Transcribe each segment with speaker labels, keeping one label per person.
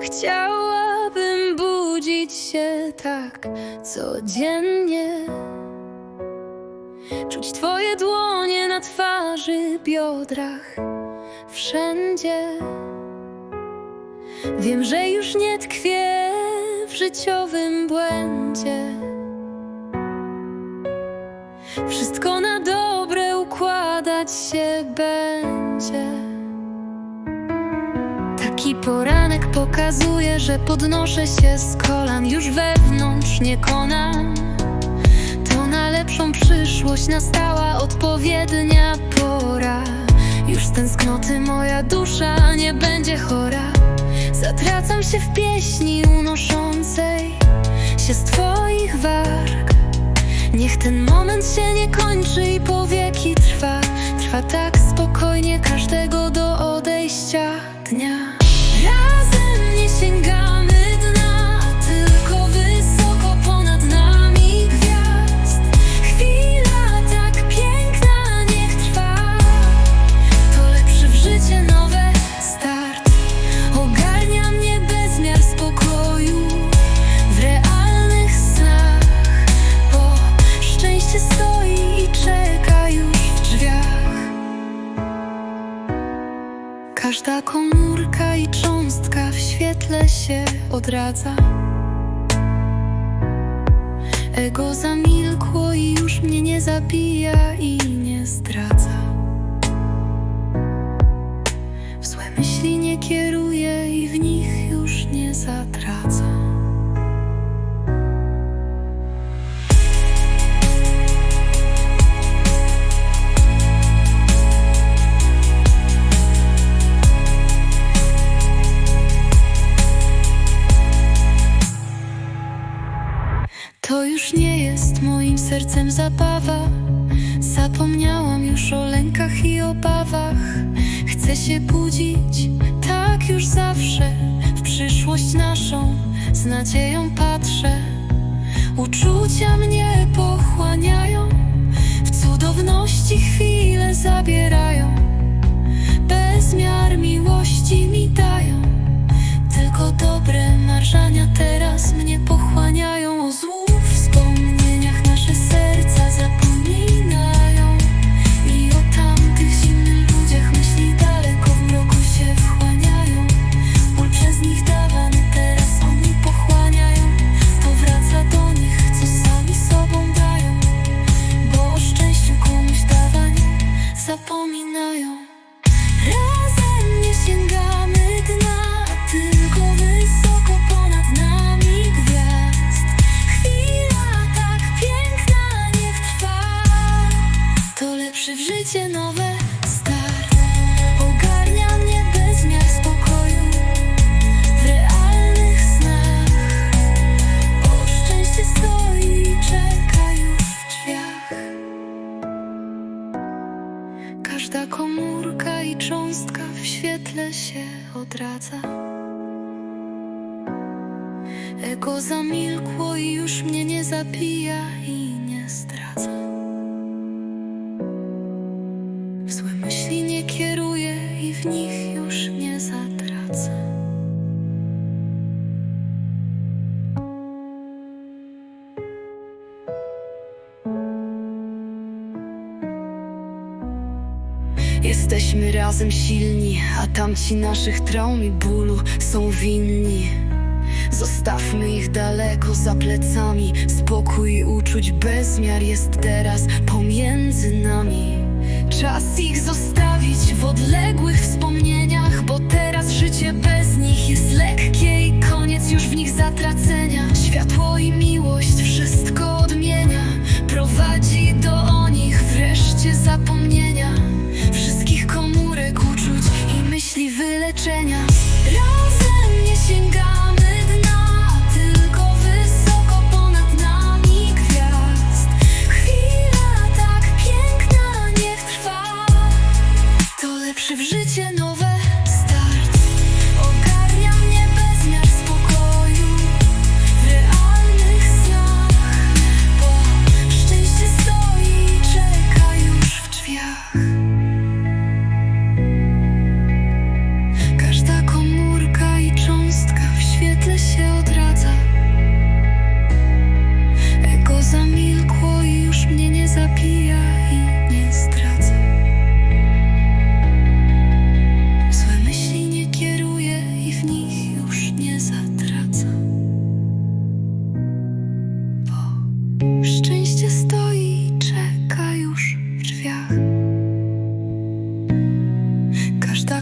Speaker 1: Chciałabym budzić się tak codziennie. Czuć Twoje dłonie na twarzy, biodrach, wszędzie. Wiem, że już nie tkwię w życiowym błędzie. Wszystko na dobre układać się będzie. Taki poranek pokazuje, że podnoszę się z kolan już wewnątrz, nie konam. To na lepszą przyszłość nastała odpowiednia pora. Już z tęsknoty moja dusza nie będzie chora. Zatracam się w pieśni unoszącej się z Twoich warg. Niech ten moment się nie kończy i po wieki trwa. Trwa tak spokojnie każdego do odejścia dnia. Każda komórka i cząstka w świetle się odradza. Ego zamilkło i już mnie nie zabija i nie zdradza. Już nie jest moim sercem zabawa. Zapomniałam już o lękach i obawach. Chcę się budzić, tak już zawsze. W przyszłość naszą z nadzieją patrzę. Uczucia mnie pochłaniają, w cudowności chwile zabierają. Bezmiar miłości mi dają. Tylko dobre marzenia teraz cząstka w świetle się odradza. Ego zamilkło i już mnie nie zabija i nie zdradza.
Speaker 2: Jesteśmy razem silni, a tamci naszych traum i bólu są winni. Zostawmy ich daleko za plecami. Spokój uczuć bezmiar jest teraz pomiędzy nami. Czas ich zostawić w odległych wspomnieniach, bo teraz życie bez nich jest lekkie i koniec już w nich zatracenia. Światło i miłość wszystko odmienia, prowadzi do nich wreszcie zapomnienia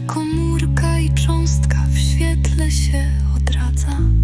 Speaker 2: komórka i cząstka w świetle się odradza.